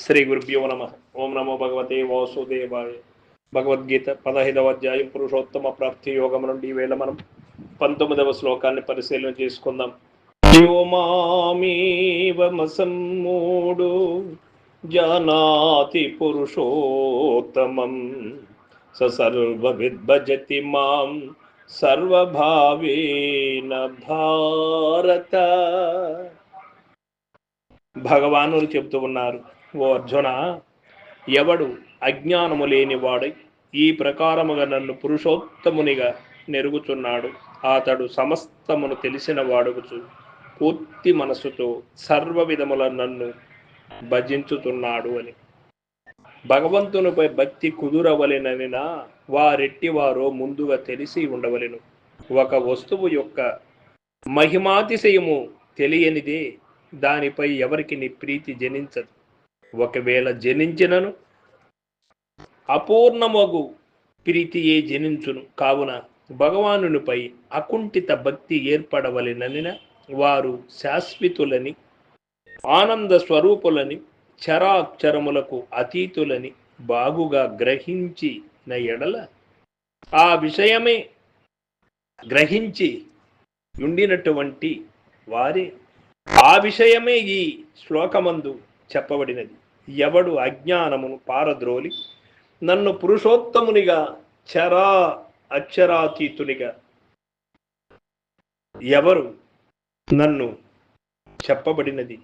శ్రీ గురుభ్యో నమ. ఓం నమో భగవతే వాసుదేవాయ. భగవద్గీత పదహైదవ అధ్యాయం పురుషోత్తమ ప్రాప్తి యోగం నుండి వేళ మనం పంతొమ్మిదవ శ్లోకాన్ని పరిశీలన చేసుకుందాం. వ్యోమామీవమసమ్మూడు జానాతి పురుషోత్తమం. స సర్వవిద్భజతి మాం సర్వభావేన భారత. భగవానులు చెప్తూ ఉన్నారు ఓ అర్జున ఎవడు అజ్ఞానము లేనివాడై ఈ ప్రకారముగా నన్ను పురుషోత్తమునిగా నెరుగుచున్నాడు అతడు సమస్తమును తెలిసిన వాడుగుచు పూర్తి మనసుతో సర్వ విధముల నన్ను భజించుతున్నాడు అని. భగవంతునిపై భక్తి కుదురవలెననినా వారెట్టి వారో ముందుగా తెలిసి ఉండవలెను. ఒక వస్తువు యొక్క మహిమాతిశయము తెలియనిదే దానిపై ఎవరికి నీ ప్రీతి జనించదు. ఒకవేళ జనించినను అపూర్ణమగు ప్రీతియే జనించును. కావున భగవానునిపై అకుంఠిత భక్తి ఏర్పడవలెననిన వారు శాశ్వతులని ఆనంద స్వరూపులని చరాక్షరములకు అతీతులని బాగుగా గ్రహించిన ఎడల ఆ విషయమే గ్రహించి ఉండినటువంటి వారే. ఆ విషయమే ఈ శ్లోకమందు చెప్పబడినది. ఎవడు అజ్ఞానమును పారద్రోలి నన్ను పురుషోత్తమునిగా చరా అక్షరాతీతునిగా ఎవరు నన్ను చెప్పబడినది?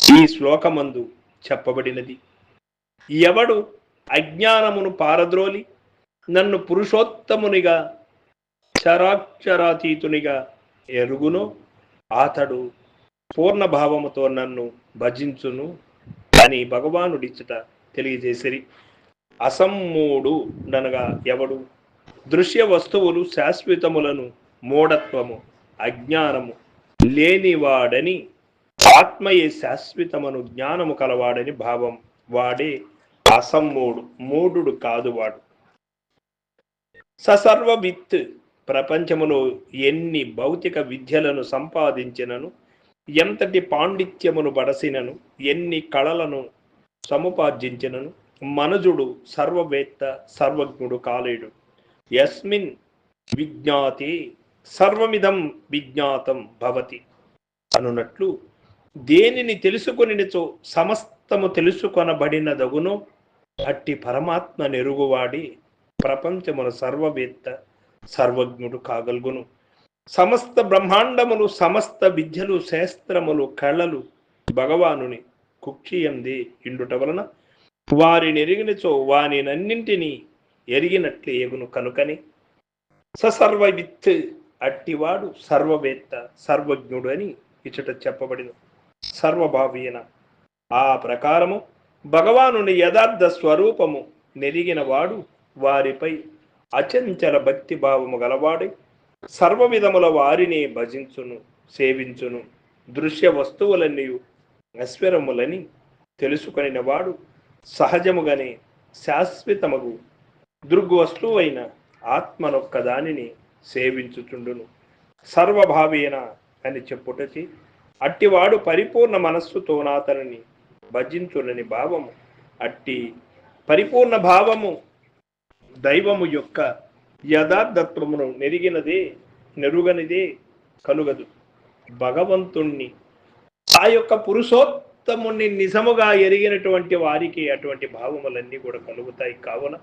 ఈ శ్లోకమందు చెప్పబడినది. ఎవడు అజ్ఞానమును పారద్రోలి నన్ను పురుషోత్తమునిగా చరాక్షరాతీతునిగా ఎరుగునో అతడు పూర్ణ భావముతో నన్ను భజించును అని భగవానుడిచ్చట తెలియజేసిరి. అసమ్మూడు అనగా ఎవడు? దృశ్య వస్తువులు శాశ్వతములను మూఢత్వము అజ్ఞానము లేనివాడని ఆత్మయే శాశ్వతమను జ్ఞానము కలవాడని భావం వాడే అసమ్మూడు మూఢుడు కాదు వాడు. ససర్వవిత్ ప్రపంచములో ఎన్ని భౌతిక విద్యలను సంపాదించినను ఎంతటి పాండిత్యమును బడసినను ఎన్ని కళలను సముపార్జించినను మనుజుడు సర్వవేత్త సర్వజ్ఞుడు కాలేడు. యస్మిన్ విజ్ఞాతి సర్వమిదం విజ్ఞాతం భవతి అనున్నట్లు దేనిని తెలుసుకొనిచో సమస్తము తెలుసుకొనబడినదగునో అట్టి పరమాత్మ నెరుగువాడి ప్రపంచమున సర్వవేత్త సర్వజ్ఞుడు కాగలుగును. సమస్త బ్రహ్మాండములు సమస్త విద్యలు శాస్త్రములు కళలు భగవానుని కుక్షియంది ఇండుట వలన వారిని ఎరిగినచో వానినన్నింటినీ ఎరిగినట్లే ఎగును కనుకని ససర్వవిత్ అట్టివాడు సర్వవేత్త సర్వజ్ఞుడు అని ఇచ్చట చెప్పబడిన. సర్వభావీన ఆ ప్రకారము భగవానుని యథార్థ స్వరూపము నెరిగిన వాడు వారిపై అచంచల భక్తి భావము గలవాడై సర్వ విధముల వారిని భజించును సేవించును. దృశ్య వస్తువులన్నీ అశ్వరములని తెలుసుకొనినవాడు సహజముగానే శాశ్వతమగు దృగ్వస్తువైన ఆత్మనొక్క దానిని సేవించుచుండును. సర్వభావేన అని చెప్పుటచి అట్టివాడు పరిపూర్ణ మనస్సుతో నాతనని భజించునని భావము. అట్టి పరిపూర్ణ భావము దైవము యొక్క యథార్థత్వమును నెరిగినదే నెరుగనిదే కలుగదు భగవంతుణ్ణి ఆ యొక్క పురుషోత్తముని నిజముగా ఎరిగినటువంటి వారికి అటువంటి భావములన్నీ కూడా కలుగుతాయి. కావున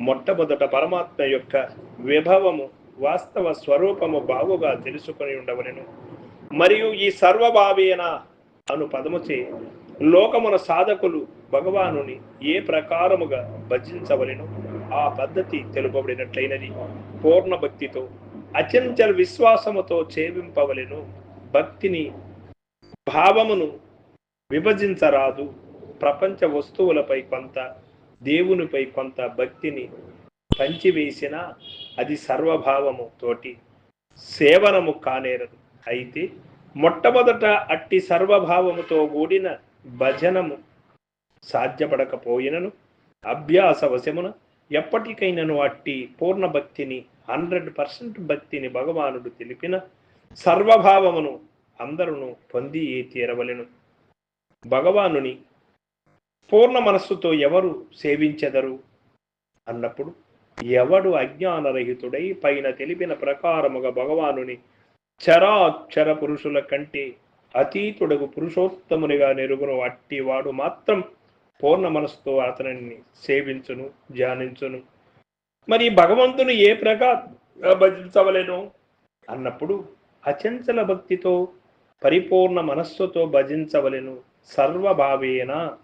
మొట్టమొదట పరమాత్మ యొక్క విభవము వాస్తవ స్వరూపము బాగుగా తెలుసుకొని ఉండవలను. మరియు ఈ సర్వభావేన అను పదముచే లోకమున సాధకులు భగవానుని ఏ ప్రకారముగా భజించవలను? ఆ పద్ధతి తెలుపబడినట్లయినది. పూర్ణ భక్తితో అచంచల విశ్వాసముతో చేవింపవలెను భక్తిని భావమును విభజించరాదు. ప్రపంచ వస్తువులపై కొంత దేవునిపై కొంత భక్తిని పంచివేసిన అది సర్వభావము తోటి సేవనము కానేరదు. అయితే మొట్టమొదట అట్టి సర్వభావముతో కూడిన భజనము సాధ్యపడకపోయినను అభ్యాస వశమున ఎప్పటికైనను అట్టి పూర్ణ భక్తిని హండ్రెడ్ పర్సెంట్ భక్తిని భగవానుడు తెలిపిన సర్వభావమును అందరును పొంది తీరవలెను. భగవానుని పూర్ణ మనస్సుతో ఎవరు సేవించెదరు? అన్నప్పుడు ఎవడు అజ్ఞానరహితుడై పైన తెలిపిన ప్రకారముగా భగవానుని చరాక్షర పురుషుల కంటే అతీతుడకు పురుషోత్తమునిగా నెరుగును అట్టివాడు మాత్రం పూర్ణ మనస్సుతో అతనిని సేవించును ధ్యానించును. మరి భగవంతుని ఏ ప్రకార భజించవలేను? అన్నప్పుడు అచంచల భక్తితో పరిపూర్ణ మనస్సుతో భజించవలెను. సర్వభావేన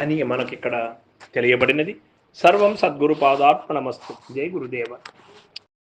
అని మనకిక్కడ తెలియబడినది. సర్వం సద్గురు పాదార్పణమస్తు. జై గురుదేవ.